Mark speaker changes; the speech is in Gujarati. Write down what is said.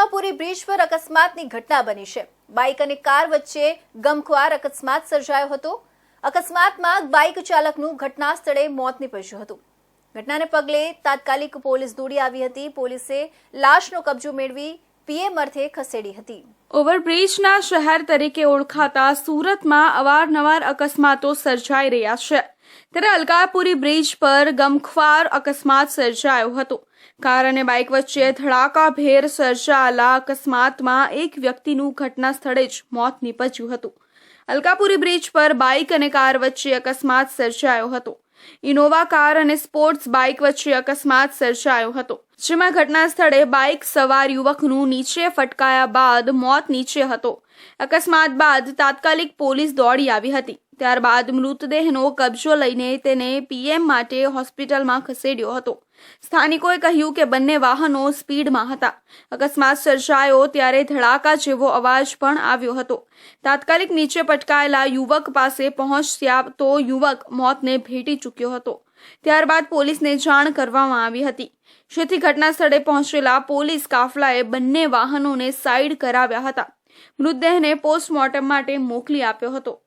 Speaker 1: અલકાપુરી બ્રિજ પર અકસ્માતની ઘટના બની છે. બાઇક અને કાર વચ્ચે ગમખ્વાર અકસ્માત સર્જાયો હતો. અકસ્માતમાં બાઇક ચાલકનું ઘટના સ્થળે મોત નીપજ્યું હતું. ઘટનાને પગલે તાત્કાલિક પોલીસ દોડી આવી હતી. પોલીસે લાશનો કબજો મેળવી પીએમ અર્થે ખસેડી હતી.
Speaker 2: ઓવરબ્રિજના શહેર તરીકે ઓળખાતા સુરતમાં અવારનવાર અકસ્માતો સર્જાઈ રહ્યા છે. ત્યારે અલકાપુરી બ્રિજ પર ગમખ્વાર અકસ્માત સર્જાયો હતો. કાર અને બાઇક વચ્ચે ધડાકાભેર સર્જાયેલા અકસ્માતમાં એક વ્યક્તિનું ઘટના સ્થળે જ મોત નીપજ્યું હતું. અલકાપુરી બ્રિજ પર બાઇક અને કાર વચ્ચે અકસ્માત સર્જાયો હતો. ઇનોવા કાર અને સ્પોર્ટ્સ બાઇક વચ્ચે અકસ્માત સર્જાયો હતો, જેમાં ઘટના સ્થળે બાઇક સવાર યુવકનું નીચે ફટકાયા બાદ મોત નીચે હતો. અકસ્માત બાદ તાત્કાલિક પોલીસ દોડી આવી હતી, ત્યારબાદ મૃતદેહનો કબજો લઈને તેને પીએમ માટે હોસ્પિટલમાં ખસેડ્યો હતો. સ્થાનિકોએ કહ્યું કે બંને વાહનો સ્પીડમાં હતા. અકસ્માત સર્જાયો ત્યારે ધડાકા જેવો અવાજ પણ આવ્યો હતો. તાત્કાલિક નીચે પટકાયેલા યુવક પાસે પહોંચ્યા તો યુવક મોતને ભેટી ચૂક્યો હતો. ત્યારબાદ પોલીસને જાણ કરવામાં આવી હતી. જેથી ઘટના સ્થળે પહોંચેલા પોલીસ કાફલાએ બંને વાહનોને સાઈડ કરાવ્યા હતા. મૃતદેહને પોસ્ટમોર્ટમ માટે મોકલી આપ્યો હતો.